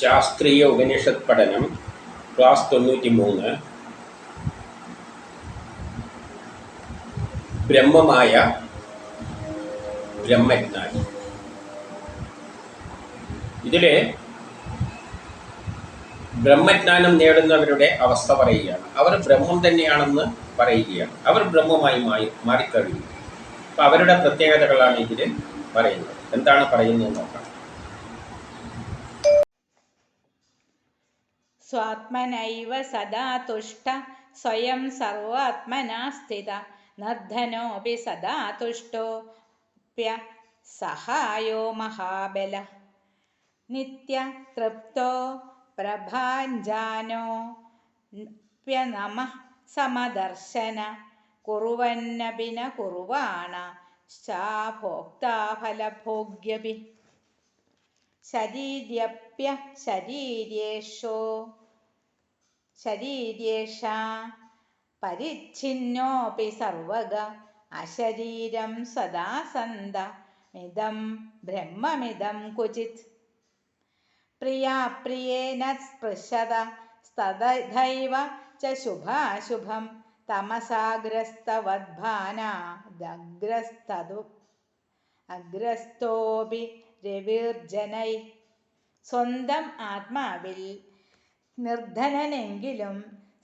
ശാസ്ത്രീയ ഉപനിഷത് പഠനം ക്ലാസ് തൊണ്ണൂറ്റി മൂന്ന് ബ്രഹ്മമായ ബ്രഹ്മജ്ഞാനി. ഇതിൽ ബ്രഹ്മജ്ഞാനം നേടുന്നവരുടെ അവസ്ഥ പറയുകയാണ്. അവർ ബ്രഹ്മം തന്നെയാണെന്ന് പറയുകയാണ്. അവർ ബ്രഹ്മമായി മാറി മാറിക്കഴിഞ്ഞു. അപ്പം അവരുടെ പ്രത്യേകതകളാണ് ഇതിൽ പറയുന്നത്. എന്താണ് പറയുന്നത് നോക്കാം. स्वात्मनैव सदा तुष्ट स्वयं सर्वात्मना स्थित। नर्धनोऽपि सदा तुष्टोऽप्य सहायो महाबल। नित्यतृप्तो प्रभाञ जानोप्यनमः समदर्शन। कुर्वन्नपि न कुर्वाण। कुर्वाणश्चा भोक्ताफलभोग्यभि शरीर्यप्य शरीर्येषो शरीर्येषा परिच्छिन्नोऽपि सर्वग। अशरीरं सदा सन्द। इदं ब्रह्ममिदं क्वचित् प्रिया प्रियेण न स्पृशत। तथैव च शुभाशुभं। तमसाग्रस्तवद्भानाग्रस्तदु अग्रस्तोऽपि രവിർജനൈ. സ്വന്തം ആത്മാവിൽ നിർധനനെങ്കിലും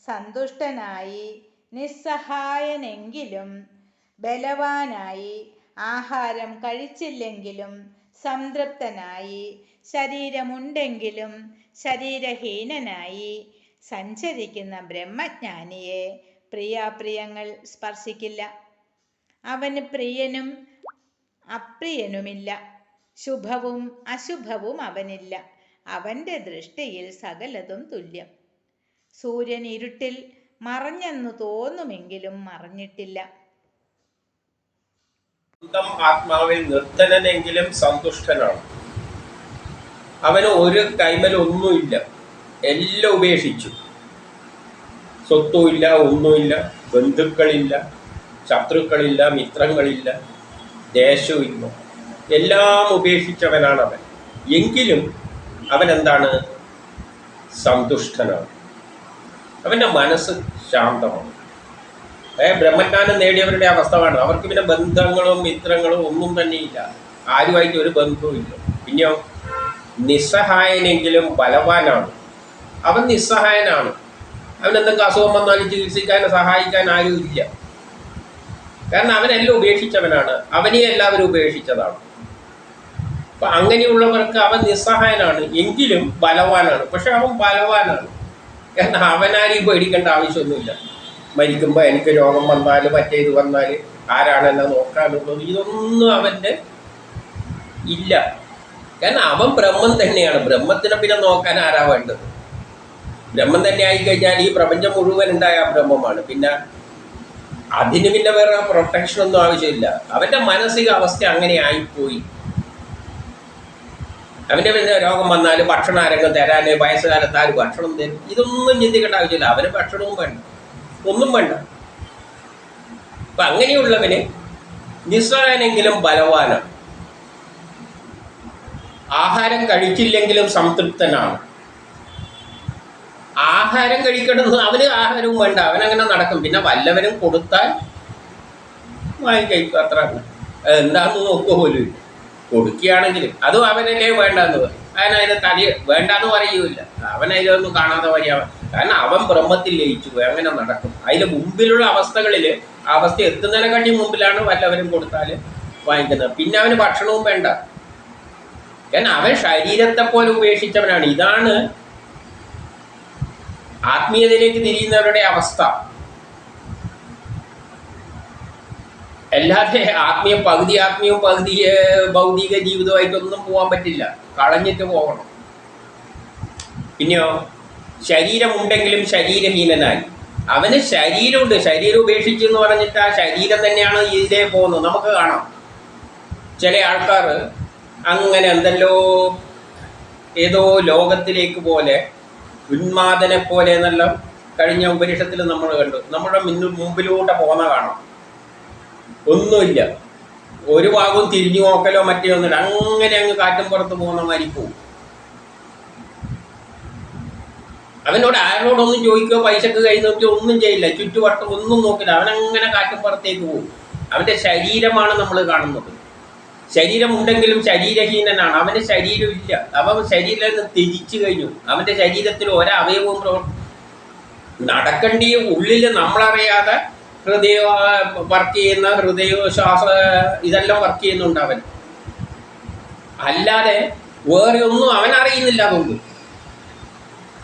സന്തുഷ്ടനായി നിസ്സഹായനെങ്കിലും ബലവാനായി ആഹാരം കഴിച്ചില്ലെങ്കിലും സംതൃപ്തനായി ശരീരമുണ്ടെങ്കിലും ശരീരഹീനനായി സഞ്ചരിക്കുന്ന ബ്രഹ്മജ്ഞാനിയെ പ്രിയാപ്രിയങ്ങൾ സ്പർശിക്കില്ല. അവന് പ്രിയനും അപ്രിയനുമില്ല. ശുഭവും അശുഭവും അവനില്ല. അവന്റെ ദൃഷ്ടിയിൽ സകലതും തുല്യം. സൂര്യൻ ഇരുട്ടിൽ മറഞ്ഞെന്നു തോന്നുമെങ്കിലും മറഞ്ഞിട്ടില്ല. സ്വന്തം ആത്മാവിൽ നിർത്തനെങ്കിലും സന്തുഷ്ടനാണ്. അവന് ഒരു കൈമലൊന്നുമില്ല. എല്ലാം ഉപേക്ഷിച്ചു. സ്വത്തുമില്ല ഒന്നുമില്ല ബന്ധുക്കളില്ല ശത്രുക്കളില്ല മിത്രങ്ങളില്ല ദേശവുമില്ല. എല്ലാം ഉപേക്ഷിച്ചവനാണ് അവൻ എങ്കിലും അവൻ എന്താണ് സന്തുഷ്ടനാണ്. അവന്റെ മനസ്സ് ശാന്തമാണ്. ഏ ബ്രഹ്മജ്ഞാനം നേടിയവരുടെ അവസ്ഥയാണ് അവർക്ക് പിന്നെ ബന്ധങ്ങളും മിത്രങ്ങളും ഒന്നും തന്നെയില്ല ആരുമായിട്ട് ഒരു ബന്ധവും ഇല്ല. പിന്നെയോ നിസ്സഹായനെങ്കിലും ബലവാനാണ്. അവൻ നിസ്സഹായനാണ്. അവൻ എന്തെങ്കിലും അസുഖം വന്നാലും ചികിത്സിക്കാൻ സഹായിക്കാൻ ആരും ഇല്ല. കാരണം അവനെല്ലാം ഉപേക്ഷിച്ചവനാണ്. അവനെ എല്ലാവരും ഉപേക്ഷിച്ചതാണ്. അപ്പൊ അങ്ങനെയുള്ളവർക്ക് അവൻ നിസ്സഹായനാണ് എങ്കിലും ബലവാനാണ്. പക്ഷെ അവൻ ബലവാനാണ്. കാരണം അവനാരെയും പേടിക്കേണ്ട ആവശ്യമൊന്നുമില്ല. മരിക്കുമ്പോൾ എനിക്ക് രോഗം വന്നാൽ മറ്റേത് വന്നാൽ ആരാണ് എന്നെ നോക്കാനുള്ളത്? ഇതൊന്നും അവന്റെ ഇല്ല. കാരണം അവൻ ബ്രഹ്മം തന്നെയാണ്. ബ്രഹ്മത്തിനെ പിന്നെ നോക്കാൻ ആരാ വേണ്ടത്? ബ്രഹ്മം തന്നെ ആയിക്കഴിഞ്ഞാൽ ഈ പ്രപഞ്ചം മുഴുവൻ ഉണ്ടായ ബ്രഹ്മമാണ്. പിന്നെ അതിന് പിന്നെ വേറെ പ്രൊട്ടക്ഷൻ ഒന്നും ആവശ്യമില്ല. അവന്റെ മാനസിക അവസ്ഥ അങ്ങനെ ആയിപ്പോയി. അവന്റെ പിന്നെ രോഗം വന്നാൽ ഭക്ഷണം ആരെങ്കിലും തരാൻ വയസ്സുകാലത്ത് ആര് ഭക്ഷണം തരും? ഇതൊന്നും ചിന്തിക്കേണ്ട ആവശ്യമില്ല. അവന് ഭക്ഷണവും വേണ്ട. ഒന്നും വേണ്ട. അപ്പൊ അങ്ങനെയുള്ളവന് നിസ്സഹായനെങ്കിലും ബലവാനാണ്. ആഹാരം കഴിച്ചില്ലെങ്കിലും സംതൃപ്തനാണ്. ആഹാരം കഴിക്കണമെന്ന് അവന് ആഹാരവും വേണ്ട. അവനങ്ങനെ നടക്കും. പിന്നെ വല്ലവരും കൊടുത്താൽ വാങ്ങി കഴിക്കും അത്ര എന്താന്ന് നോക്കുക പോലും. കൊടുക്കുകയാണെങ്കിൽ അതും അവനല്ലേ വേണ്ടെന്ന് പറയും. അവൻ അവനതിന് തലി വേണ്ടെന്ന് പറയൂല അവനതിലൊന്നും കാണാതെ വരിക കാരണം അവൻ ബ്രഹ്മത്തിൽ ലയിച്ചു അങ്ങനെ നടക്കും. അതിന് മുമ്പിലുള്ള അവസ്ഥകളിൽ അവസ്ഥ കണ്ടി മുമ്പിലാണ് വല്ലവരും കൊടുത്താൽ വാങ്ങിക്കുന്നത്. പിന്നെ അവന് ഭക്ഷണവും വേണ്ട. കാരണം അവൻ ശരീരത്തെ പോലെ ഉപേക്ഷിച്ചവനാണ്. ഇതാണ് ആത്മീയതയിലേക്ക് തിരിയുന്നവരുടെ അവസ്ഥ. അല്ലാതെ ആത്മീയ പകുതി ആത്മീയവും പകുതി ഭൗതിക ജീവിതമായിട്ടൊന്നും പോകാൻ പറ്റില്ല. കളഞ്ഞിട്ട് പോകണം. പിന്നെയോ? ശരീരമുണ്ടെങ്കിലും ശരീരഹീനനായി. അവന് ശരീരമുണ്ട്. ശരീരം ഉപേക്ഷിച്ചു എന്ന് പറഞ്ഞിട്ട് ആ ശരീരം തന്നെയാണ് ഇതിലേ പോകുന്നത്. നമുക്ക് കാണാം. ചില ആൾക്കാർ അങ്ങനെ എന്തെല്ലോ ഏതോ ലോകത്തിലേക്ക് പോലെ ഉന്മാദനെ പോലെ എന്നെല്ലാം കഴിഞ്ഞ ഉപരിഷത്തിൽ നമ്മൾ കണ്ടു. നമ്മുടെ മുന്നിൽ മുമ്പിലൂടെ പോകുന്ന കാണാം. ഒന്നുമില്ല. ഒരു ഭാഗവും തിരിഞ്ഞു നോക്കലോ മറ്റേ ഒന്നുമില്ല. അങ്ങനെ അങ്ങ് കാറ്റും പുറത്ത് പോകുന്ന മാതിരി പോവും. അവനോട് ആരോടൊന്നും ചോദിക്കുകയോ പൈസക്ക് കൈ നോക്കി ഒന്നും ചെയ്യില്ല. ചുറ്റുവട്ടം ഒന്നും നോക്കില്ല. അവനങ്ങനെ കാറ്റും പുറത്തേക്ക് പോകും അവന്റെ ശരീരമാണ് നമ്മൾ കാണുന്നത്. ശരീരമുണ്ടെങ്കിലും ശരീരഹീനനാണ്. അവന്റെ ശരീരമില്ല അവൻ ശരീരം നിന്ന് തിരിച്ചു കഴിഞ്ഞു. അവന്റെ ശരീരത്തിൽ ഒരവയവവും പ്രവർ നടക്കേണ്ടിയ ഉള്ളിൽ നമ്മളറിയാതെ ഹൃദയ വർക്ക് ചെയ്യുന്ന ഹൃദയ ശ്വാസ ഇതെല്ലാം വർക്ക് ചെയ്യുന്നുണ്ട് അവൻ. അല്ലാതെ വേറെ ഒന്നും അവൻ അറിയുന്നില്ല അതുകൊണ്ട്.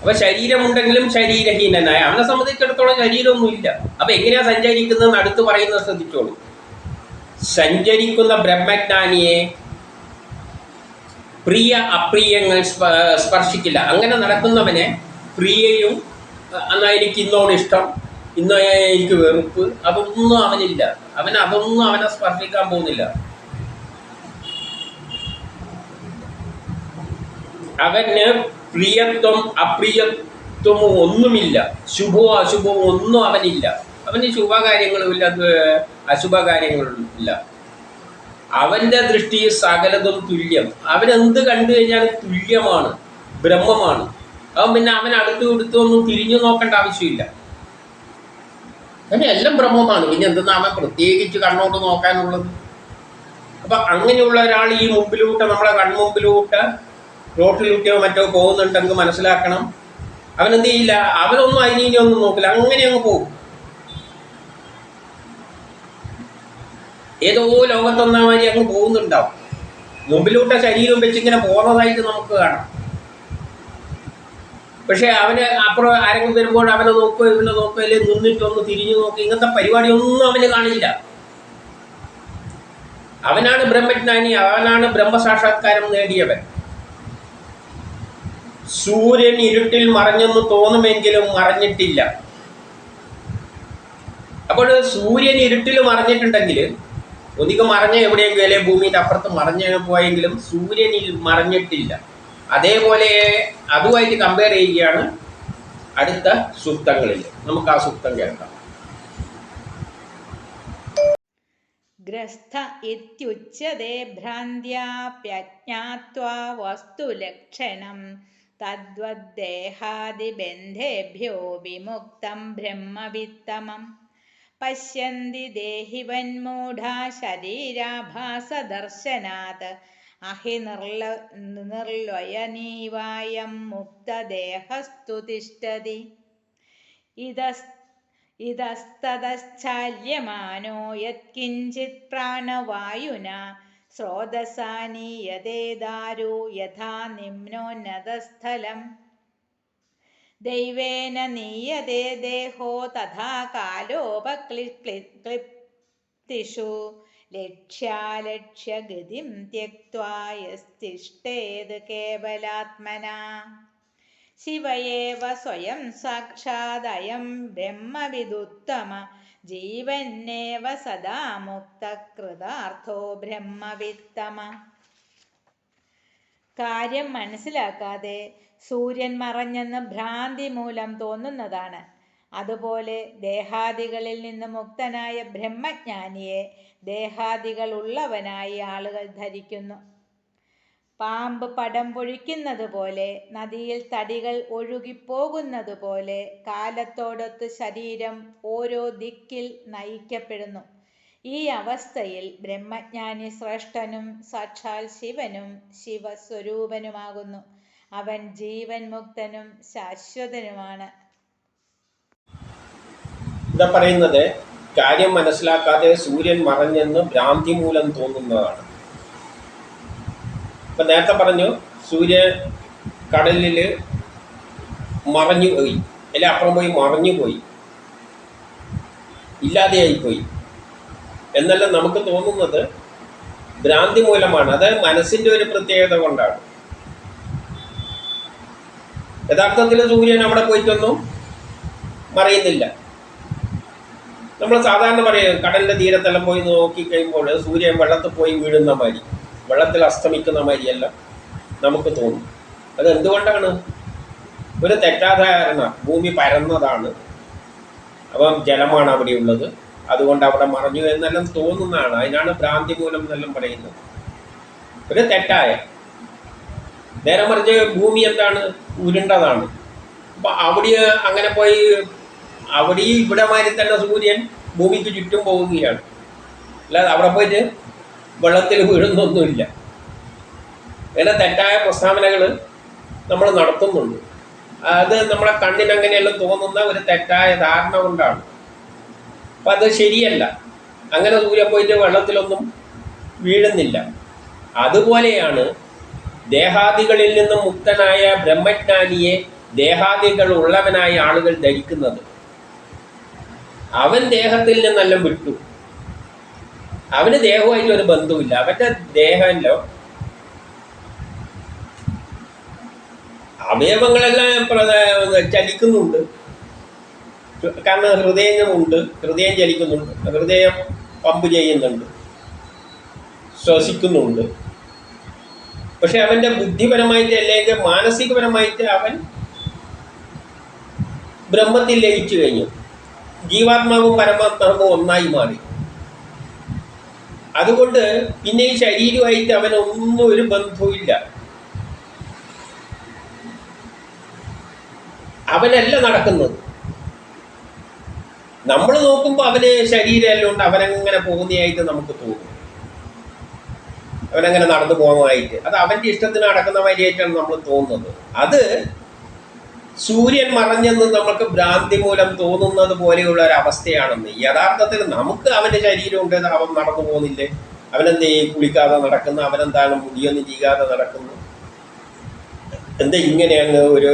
അപ്പൊ ശരീരമുണ്ടെങ്കിലും ശരീരഹീനനായ അവനെ സംബന്ധിച്ചിടത്തോളം ശരീരമൊന്നുമില്ല. അപ്പൊ എങ്ങനെയാ സഞ്ചരിക്കുന്നതെന്ന് അടുത്ത് പറയുന്നത് ശ്രദ്ധിച്ചോളൂ. സഞ്ചരിക്കുന്ന ബ്രഹ്മജ്ഞാനിയെ പ്രിയ അപ്രിയങ്ങൾ സ്പർശിക്കില്ല. അങ്ങനെ നടക്കുന്നവനെ പ്രിയയും എന്നാ എനിക്ക് ഇന്നോട് ഇഷ്ടം. ഇന്ന് എനിക്ക് വെറുപ്പ്. അതൊന്നും അവനില്ല. അവൻ അതൊന്നും അവനെ സ്പർശിക്കാൻ പോകുന്നില്ല. അവന് പ്രിയത്വം അപ്രിയത്വമോ ഒന്നുമില്ല. ശുഭവും അശുഭവും ഒന്നും അവനില്ല. അവന് ശുഭകാര്യങ്ങളുമില്ല അശുഭകാര്യങ്ങളുമില്ല അവന്റെ ദൃഷ്ടി സകലതും തുല്യം. അവനെന്ത് കണ്ടു കഴിഞ്ഞാൽ തുല്യമാണ് ബ്രഹ്മമാണ്. അവൻ പിന്നെ അവൻ അടുത്ത് കൊടുത്തൊന്നും തിരിഞ്ഞു നോക്കേണ്ട ആവശ്യമില്ല. അവന് എല്ലാം ബ്രഹ്മമാണ് പിന്നെ എന്തെന്നാണ് പ്രത്യേകിച്ച് കണ്ണോട്ട് നോക്കാനുള്ളത്? അപ്പൊ അങ്ങനെയുള്ള ഒരാൾ ഈ മുമ്പിലൂട്ട് നമ്മളെ കൺമുമ്പിലൂട്ട് റോട്ടിലൂട്ടിയോ മറ്റോ പോകുന്നുണ്ടെങ്കിൽ മനസ്സിലാക്കണം. അവൻ എന്ത് ചെയ്യില്ല? അവനൊന്നും അതിനെ ഒന്നും നോക്കില്ല. അങ്ങനെ അങ്ങ് പോകും. ഏതോ ലോകത്തൊന്നാമാതിരി അങ്ങ് പോകുന്നുണ്ടാവും. മുമ്പിലൂട്ട ശരീരം വെച്ചിങ്ങനെ പോകുന്നതായിട്ട് നമുക്ക് കാണാം. പക്ഷെ അവന് അപ്പുറം ആരെങ്കിലും വരുമ്പോൾ അവനെ നോക്കുക ഇവനെ നോക്കുക അല്ലെങ്കിൽ നിന്നിട്ടൊന്ന് തിരിഞ്ഞു നോക്കുക ഇങ്ങനത്തെ പരിപാടിയൊന്നും അവന് കാണില്ല. അവനാണ് ബ്രഹ്മജ്ഞാനി അവനാണ് ബ്രഹ്മസാക്ഷാത്കാരം നേടിയവൻ. സൂര്യൻ ഇരുട്ടിൽ മറഞ്ഞെന്ന് തോന്നുമെങ്കിലും മറഞ്ഞിട്ടില്ല. അപ്പോൾ സൂര്യൻ ഇരുട്ടിൽ മറഞ്ഞിട്ടുണ്ടെങ്കിൽ ഒന്നിക്ക് മറഞ്ഞ എവിടെയെങ്കിലും അല്ലെ ഭൂമിയുടെ അപ്പുറത്ത് മറഞ്ഞ പോയെങ്കിലും സൂര്യനിൽ മറഞ്ഞിട്ടില്ല. അതേപോലെ അതുമായിട്ട് കമ്പയർ ചെയ്യുകയാണ് അടുത്ത സൂക്തങ്ങളിൽ. നമുക്ക് ആ സൂക്തം കേൾക്കാം. ഗ്രസ്ഥ ഇത്യുച്യതേ ഭ്രാന്ത്യാപ്യജ്ഞാത്വാ വസ്തുലക്ഷണം തദ്വദ്ദേഹാദിബന്ധേഭ്യോ വിമുക്തം ബ്രഹ്മവിത്തമം. പശ്യന്തി ദേഹിവന്മൂഢാ ശരീരാഭാസദർശനാത്. അഹി നിർല നിർലയനീവായം മുക്തദേഹസ്തു തിഷ്ടതി ഇതസ് ഇതസ്തതശ്ചാല്യമാനോ യത്കിഞ്ചിത് പ്രാണവായുന. സ്രോതസാനീയതേ ദാരു യഥാ നിമ്നോന്നതസ്ഥലം ദൈവേന നീയതേ ദേഹോ തഥാ കാലോപക്ലിപ്തിഷു ലക്ഷ്യാലക്ഷ്യഗതിം ത്യക്വാ കേവലാത്മന കേവലാത്മനാ. ശിവയേവ സ്വയം സാക്ഷാദയം ബ്രഹ്മവിദുത്തമ ജീവന്നേവ സദാ മുക്തകൃതാർത്ഥോ ബ്രഹ്മവിത്തമ. കാര്യം മനസ്സിലാക്കാതെ സൂര്യൻ മറഞ്ഞെന്ന് ഭ്രാന്തി മൂലം തോന്നുന്നതാണ് അതുപോലെ ദേഹാദികളിൽ നിന്ന് മുക്തനായ ബ്രഹ്മജ്ഞാനിയെ ദേഹാദികൾ ഉള്ളവനായി ആളുകൾ ധരിക്കുന്നു. പാമ്പ് പടം പൊഴിക്കുന്നത് പോലെ നദിയിൽ തടികൾ ഒഴുകിപ്പോകുന്നത് പോലെ കാലത്തോടൊത്ത് ശരീരം ഓരോ ദിക്കിൽ നയിക്കപ്പെടുന്നു. ഈ അവസ്ഥയിൽ ബ്രഹ്മജ്ഞാനി ശ്രേഷ്ഠനും സാക്ഷാൽ ശിവനും ശിവസ്വരൂപനുമാകുന്നു. അവൻ ജീവൻ മുക്തനും ശാശ്വതനുമാണ്. എന്താ പറയുന്നത്? കാര്യം മനസ്സിലാക്കാതെ സൂര്യൻ മറഞ്ഞെന്ന് ഭ്രാന്തി മൂലം തോന്നുന്നതാണ്. ഇപ്പൊ നേരത്തെ പറഞ്ഞു സൂര്യ കടലിൽ മറഞ്ഞു പോയി. അല്ലെ അപ്പുറം പോയി മറഞ്ഞു പോയി. ഇല്ലാതെയായി പോയി. എന്നെല്ലാം നമുക്ക് തോന്നുന്നത് ഭ്രാന്തി മൂലമാണ്. അത് മനസ്സിന്റെ ഒരു പ്രത്യേകത കൊണ്ടാണ്. യഥാർത്ഥത്തിൽ സൂര്യൻ അവിടെ പോയിട്ടൊന്നും മറയുന്നില്ല. നമ്മൾ സാധാരണ പറയും കടലിന്റെ തീരത്തെല്ലാം പോയി നോക്കി കഴിയുമ്പോൾ സൂര്യൻ വെള്ളത്തിൽ പോയി വീഴുന്ന മാതിരി വെള്ളത്തിൽ അസ്തമിക്കുന്ന മാതിരിയല്ല നമുക്ക് തോന്നും. അത് എന്തുകൊണ്ടാണ് ഒരു തെറ്റാധാരണ ഭൂമി പരന്നതാണ്. അപ്പം ജലമാണ് അവിടെ ഉള്ളത്. അതുകൊണ്ട് അവിടെ മറഞ്ഞു എന്നെല്ലാം തോന്നുന്നതാണ്. അതിനാണ് ഭ്രാന്തി മൂലം എന്നെല്ലാം പറയുന്നത്. ഒരു തെറ്റായ. നേരെ മറിച്ച് ഭൂമി എന്താണ്? ഉരുണ്ടതാണ്. അപ്പൊ അവിടെ അങ്ങനെ പോയി അവിടെ ഇവിടെ മാതിരി തന്നെ സൂര്യൻ ഭൂമിക്ക് ചുറ്റും പോവുകയാണ് അല്ലാതെ അവിടെ പോയിട്ട് വെള്ളത്തിൽ വീഴുന്നൊന്നുമില്ല. ഇങ്ങനെ തെറ്റായ പ്രസ്താവനകൾ നമ്മൾ നടത്തുന്നുണ്ട്. അത് നമ്മളെ കണ്ണിനങ്ങനെയെല്ലാം തോന്നുന്ന ഒരു തെറ്റായ ധാരണ കൊണ്ടാണ്. അപ്പം അത് ശരിയല്ല. അങ്ങനെ സൂര്യൻ പോയിട്ട് വെള്ളത്തിലൊന്നും വീഴുന്നില്ല. അതുപോലെയാണ് ദേഹാദികളിൽ നിന്നും മുക്തനായ ബ്രഹ്മജ്ഞാനിയെ ദേഹാദികൾ ഉള്ളവനായ ആളുകൾ ധരിക്കുന്നത്. അവൻ ദേഹത്തിൽ നിന്നെല്ലാം വിട്ടു. അവന് ദേഹമായിട്ട് ഒരു ബന്ധവുമില്ല. അവന്റെ ദേഹമല്ലോ അവയവങ്ങളെല്ലാം ചലിക്കുന്നുണ്ട്. കാരണം ഹൃദയമുണ്ട് ഹൃദയം ചലിക്കുന്നുണ്ട്. ഹൃദയം പമ്പ് ചെയ്യുന്നുണ്ട്. ശ്വസിക്കുന്നുണ്ട്. പക്ഷെ അവന്റെ ബുദ്ധിപരമായിട്ട് അല്ലെങ്കിൽ മാനസികപരമായിട്ട് അവൻ ബ്രഹ്മത്തിൽ ലയിച്ചു കഴിഞ്ഞു. ജീവാത്മാവും പരമാത്മാവും ഒന്നായി മാറി. അതുകൊണ്ട് പിന്നെ ഈ ശരീരമായിട്ട് അവനൊന്നും ഒരു ബന്ധവുമില്ല. അവനല്ല നടക്കുന്നത്. നമ്മൾ നോക്കുമ്പോൾ അവന് ശരീരമല്ല ഉണ്ട് അവനങ്ങനെ പോകുന്നതായിട്ട് നമുക്ക് തോന്നും. അവനങ്ങനെ നടന്നു പോകുന്നതായിട്ട് അത് അവന്റെ ഇഷ്ടത്തിന് നടക്കുന്ന മാതിരിയായിട്ടാണ് നമ്മൾ തോന്നുന്നത്. അത് സൂര്യൻ മറഞ്ഞെന്ന് നമുക്ക് ഭ്രാന്തി മൂലം തോന്നുന്നത് പോലെയുള്ള ഒരു അവസ്ഥയാണെന്ന്. യഥാർത്ഥത്തിൽ നമുക്ക് അവന്റെ ശരീരം ഉണ്ട് അവൻ നടന്നു പോകുന്നില്ലേ? അവനെന്ത് കുളിക്കാതെ നടക്കുന്നു. അവനെന്താണ് മുടിയൊന്നും ചെയ്യാതെ നടക്കുന്നു? എന്താ ഇങ്ങനെ അങ്ങ് ഒരു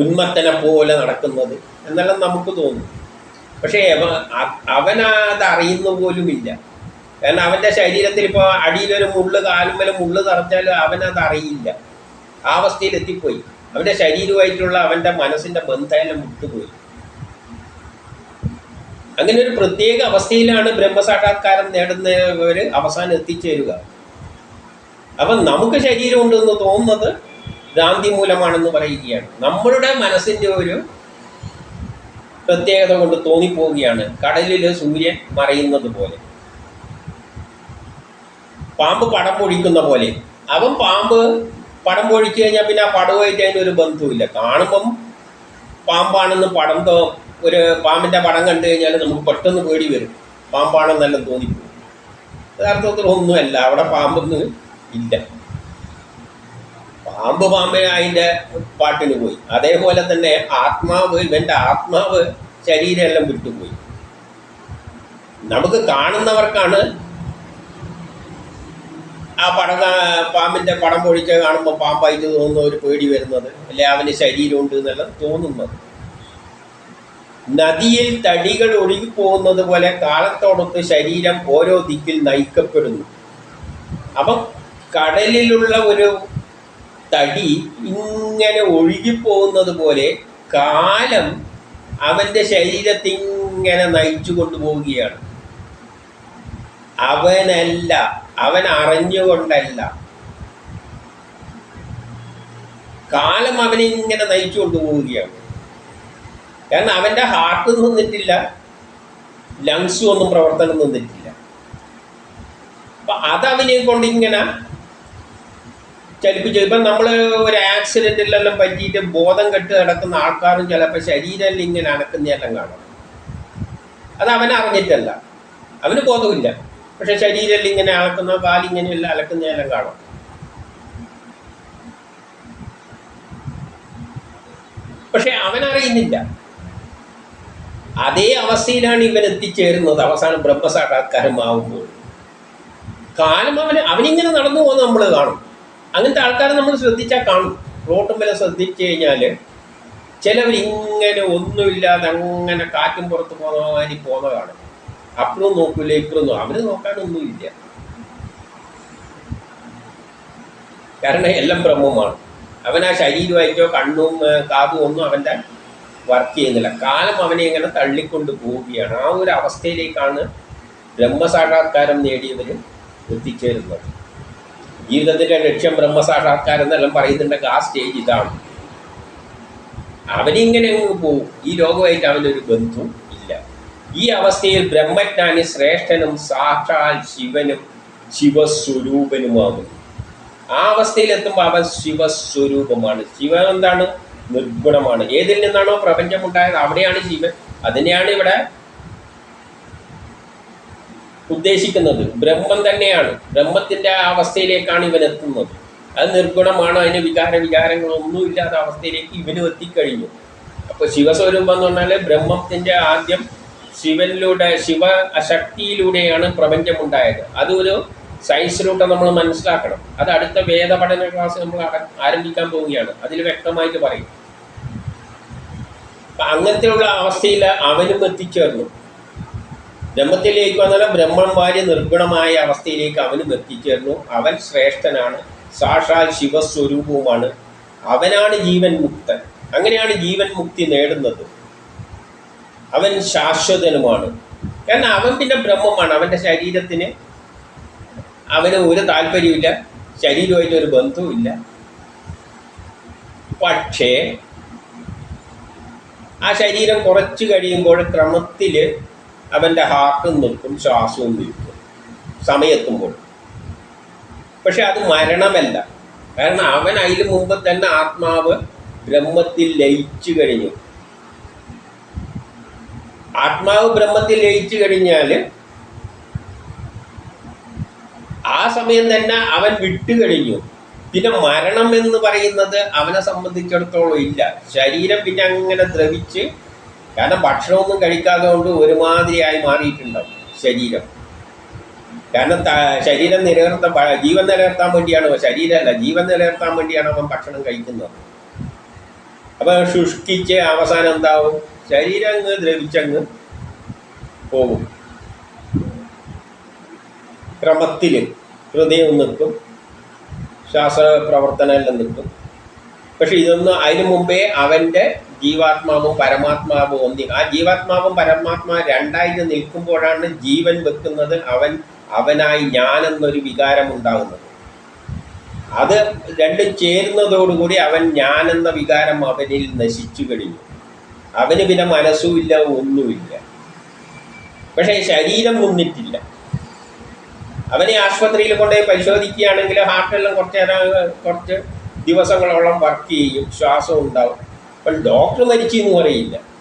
ഉന്മത്തനെ പോലെ നടക്കുന്നത് എന്നെല്ലാം നമുക്ക് തോന്നും. പക്ഷേ അവനത് അറിയുന്ന പോലുമില്ല. കാരണം അവന്റെ ശരീരത്തിൽ ഇപ്പോൾ അടിയിലൊരു മുള്ള് കാലുമ്പലും മുള്ള് തറച്ചാലും അവനത് അറിയില്ല. ആ അവസ്ഥയിൽ എത്തിപ്പോയി അവന്റെ ശരീരമായിട്ടുള്ള അവന്റെ മനസ്സിന്റെ ബന്ധമെല്ലാം വിട്ടുപോയി. അങ്ങനെ ഒരു പ്രത്യേക അവസ്ഥയിലാണ് ബ്രഹ്മസാക്ഷാത്കാരം നേടുന്നവർ അവസാനം എത്തിച്ചേരുക. അപ്പം നമുക്ക് ശരീരം ഉണ്ടെന്ന് തോന്നുന്നത് ഭ്രാന്തി മൂലമാണെന്ന് പറയുകയാണ്. നമ്മളുടെ മനസ്സിന്റെ ഒരു പ്രത്യേകത കൊണ്ട് തോന്നിപ്പോവുകയാണ് കടലിൽ സൂര്യൻ മറയുന്നത് പോലെ. പാമ്പ് പടം പൊഴിക്കുന്ന പോലെ. അവൻ പാമ്പ് പടം പൊഴിച്ചു കഴിഞ്ഞാൽ പിന്നെ ആ പടവുമായിട്ട് അതിന്റെ ഒരു ബന്ധവുമില്ല. കാണുമ്പം പാമ്പാണെന്ന് പടം ഒരു പാമ്പിന്റെ പടം കണ്ടു കഴിഞ്ഞാൽ നമുക്ക് പെട്ടെന്ന് പേടി വരും. പാമ്പാണെന്നെല്ലാം തോന്നിപ്പോകും യഥാർത്ഥത്തിൽ ഒന്നുമല്ല. അവിടെ പാമ്പൊന്നും ഇല്ല. പാമ്പ് പാമ്പ് അതിന്റെ പാട്ടിന് പോയി. അതേപോലെ തന്നെ ആത്മാവ് ഇവന്റെ ആത്മാവ് ശരീരമെല്ലാം വിട്ടുപോയി. നമുക്ക് കാണുന്നവർക്കാണ് ആ പടം പാമ്പിന്റെ പടം പൊഴിച്ച് കാണുമ്പോൾ പാമ്പായിട്ട് തോന്നുന്ന ഒരു പേടി വരുന്നത്. അല്ലെ? അവന് ശരീരമുണ്ട് എന്നെല്ലാം തോന്നുന്നത്. നദിയിൽ തടികൾ ഒഴുകിപ്പോകുന്നത് പോലെ കാലത്തോടൊത്ത് ശരീരം ഓരോ ദിക്കിൽ നയിക്കപ്പെടുന്നു. അപ്പം കടലിലുള്ള ഒരു തടി ഇങ്ങനെ ഒഴുകിപ്പോകുന്നത് പോലെ കാലം അവന്റെ ശരീരത്തിങ്ങനെ നയിച്ചു കൊണ്ടുപോവുകയാണ്. അവനല്ല അവൻ അറിഞ്ഞുകൊണ്ടല്ല. കാലം അവനെ ഇങ്ങനെ നയിച്ചു കൊണ്ടുപോവുകയാണ് കാരണം അവന്റെ ഹാർട്ട് നിന്നിട്ടില്ല ലങ്സും ഒന്നും പ്രവർത്തനം നിന്നിട്ടില്ല. അപ്പൊ അതവനെ കൊണ്ട് ഇങ്ങനെ ചലിപ്പിച്ചു. ഇപ്പം നമ്മൾ ഒരു ആക്സിഡന്റിലെല്ലാം പറ്റിയിട്ട് ബോധം കെട്ട് കിടക്കുന്ന ആൾക്കാരും ചിലപ്പോൾ ശരീരം ഇങ്ങനെ അനക്കുന്നതെല്ലാം കാണാം. അത് അവൻ അറിഞ്ഞിട്ടല്ല. അവന് ബോധമില്ല. പക്ഷെ ശരീരം ഇങ്ങനെ അളക്കുന്ന കാലിങ്ങനെയെല്ലാം അലക്കുന്നതെല്ലാം കാണാം. പക്ഷെ അവൻ അറിയുന്നില്ല അതേ അവസ്ഥയിലാണ് ഇവൻ എത്തിച്ചേരുന്നത്. അവസാനം ബ്രഹ്മസാക്ഷാത്കാരമാവുമ്പോൾ കാലം അവന് അവനിങ്ങനെ നടന്നു പോകുന്ന നമ്മൾ കാണും. അങ്ങനത്തെ ആൾക്കാരെ നമ്മൾ ശ്രദ്ധിച്ചാൽ കാണും. റോട്ടും വില ശ്രദ്ധിച്ചു കഴിഞ്ഞാൽ ചിലവരിങ്ങനെ ഒന്നുമില്ലാതെ അങ്ങനെ കാറ്റും പുറത്ത് പോകുന്ന മാതിരി പോകുന്ന കാണും. അപ്പോഴും നോക്കൂല ഇപ്പുറം നോ അവന് നോക്കാനൊന്നുമില്ല. കാരണം എല്ലാം ബ്രഹ്മമാണ്. അവൻ ആ ശരീരമായിട്ടോ കണ്ണും കാതും ഒന്നും അവന്റെ വർക്ക് ചെയ്യുന്നില്ല. കാലം അവനെ ഇങ്ങനെ തള്ളിക്കൊണ്ട് പോവുകയാണ്. ആ ഒരു അവസ്ഥയിലേക്കാണ് ബ്രഹ്മസാക്ഷാത്കാരം നേടിയവർ എത്തിച്ചേരുന്നത്. ജീവിതത്തിന്റെ ലക്ഷ്യം ബ്രഹ്മസാക്ഷാത്കാരം എന്നെല്ലാം പറയുന്നുണ്ടെങ്കിൽ ആ സ്റ്റേജ് ഇതാണ്. അവനിങ്ങനെ അങ്ങ് പോവും ഈ ലോകമായിട്ട് അവനൊരു ബന്ധവും ഇല്ല. ഈ അവസ്ഥയിൽ ബ്രഹ്മജ്ഞാനി ശ്രേഷ്ഠനും സാക്ഷാൽ ശിവനും ശിവസ്വരൂപനുമാകുന്നു. ആ അവസ്ഥയിൽ എത്തുമ്പോൾ അവൻ ശിവസ്വരൂപമാണ്. ശിവൻ എന്താണ്? നിർഗുണമാണ്. ഏതിൽ നിന്നാണോ പ്രപഞ്ചം ഉണ്ടായത് അവിടെയാണ് ശിവൻ. അതിനെയാണ് ഇവിടെ ഉദ്ദേശിക്കുന്നത്. ബ്രഹ്മം തന്നെയാണ്. ബ്രഹ്മത്തിന്റെ ആ അവസ്ഥയിലേക്കാണ് ഇവൻ എത്തുന്നത്. അത് നിർഗുണമാണ്. അതിന് വികാര വികാരങ്ങളൊന്നും ഇല്ലാത്ത അവസ്ഥയിലേക്ക് ഇവനും എത്തിക്കഴിഞ്ഞു. അപ്പൊ ശിവസ്വരൂപം എന്ന് പറഞ്ഞാൽ ബ്രഹ്മത്തിന്റെ ആദ്യം ശിവനിലൂടെ ശിവ ശക്തിയിലൂടെയാണ് പ്രപഞ്ചം ഉണ്ടായത് അതൊരു സയൻസിലൂടെ നമ്മൾ മനസ്സിലാക്കണം. അത് അടുത്ത വേദപഠന ക്ലാസ് നമ്മൾ ആരംഭിക്കാൻ പോവുകയാണ്. അതിൽ വ്യക്തമായിട്ട് പറയും. അങ്ങനത്തെയുള്ള അവസ്ഥയിൽ അവനും എത്തിച്ചേർന്നു. ബ്രഹ്മത്തിലേക്ക് വന്നാൽ ബ്രഹ്മം വാര്യ നിർഗുണമായ അവസ്ഥയിലേക്ക് അവനും എത്തിച്ചേർന്നു. അവൻ ശ്രേഷ്ഠനാണ്. സാക്ഷാൽ ശിവസ്വരൂപവുമാണ്. അവനാണ് ജീവൻ മുക്തൻ. അങ്ങനെയാണ് ജീവൻ മുക്തി നേടുന്നത്. അവൻ ശാശ്വതനുമാണ്. കാരണം അവൻ പിന്നെ ബ്രഹ്മമാണ്. അവന്റെ ശരീരത്തിന് അവന് ഒരു താല്പര്യമില്ല ശരീരമായിട്ട് ഒരു ബന്ധവുമില്ല. പക്ഷേ ആ ശരീരം കുറച്ച് കഴിയുമ്പോൾ ക്രമത്തിൽ അവന്റെ ഹാർട്ടും നിൽക്കും ശ്വാസവും നിൽക്കും സമയെത്തുമ്പോൾ. പക്ഷെ അത് മരണമല്ല. കാരണം അവൻ അതിന് മുമ്പ് തന്നെ ആത്മാവ് ബ്രഹ്മത്തിൽ ലയിച്ചു കഴിഞ്ഞു. ആത്മാവ് ബ്രഹ്മത്തിൽ ലയിച്ചു കഴിഞ്ഞാൽ ആ സമയം തന്നെ അവൻ വിട്ടു കഴിഞ്ഞു. പിന്നെ മരണം എന്ന് പറയുന്നത് അവനെ സംബന്ധിച്ചിടത്തോളം ഇല്ല. ശരീരം പിന്നെ അങ്ങനെ ദ്രവിച്ച് കാരണം ഭക്ഷണമൊന്നും കഴിക്കാതെ കൊണ്ട് ഒരുമാതിരിയായി മാറിയിട്ടുണ്ടാവും ശരീരം. കാരണം ശരീരം നിലനിർത്താൻ ജീവൻ നിലനിർത്താൻ വേണ്ടിയാണ് ശരീരമല്ല ജീവൻ നിലനിർത്താൻ വേണ്ടിയാണ് അവൻ ഭക്ഷണം കഴിക്കുന്നത്. അപ്പൊ ശുഷ്കിച്ച് അവസാനം എന്താവും? ശരീരം അങ്ങ് ദ്രവിച്ചങ്ങ് പോകും. ക്രമത്തിൽ ഹൃദയം നിൽക്കും ശ്വാസപ്രവർത്തനമെല്ലാം നിൽക്കും. പക്ഷെ ഇതൊന്നും അതിനു മുമ്പേ അവന്റെ ജീവാത്മാവും പരമാത്മാവും ഒന്നി ആ ജീവാത്മാവും പരമാത്മാ രണ്ടായിട്ട് നിൽക്കുമ്പോഴാണ് ജീവൻ വെക്കുന്നത് അവൻ അവനായി ഞാൻ എന്നൊരു വികാരം ഉണ്ടാകുന്നത് അത് രണ്ടും ചേരുന്നതോടുകൂടി അവൻ ഞാൻ എന്ന വികാരം അവനിൽ നശിച്ചു കഴിഞ്ഞു. അവന് പിന്നെ മനസ്സുമില്ല ഒന്നുമില്ല. പക്ഷേ ശരീരം നിന്നിട്ടില്ല അവനെ ആശുപത്രിയിൽ കൊണ്ടുപോയി പരിശോധിക്കുകയാണെങ്കിൽ ഹാർട്ടെല്ലാം കുറച്ച് കുറച്ച് ദിവസങ്ങളോളം വർക്ക് ചെയ്യും ശ്വാസം ഉണ്ടാവും. അപ്പോൾ ഡോക്ടർ മരിച്ചു എന്ന് പറയില്ല.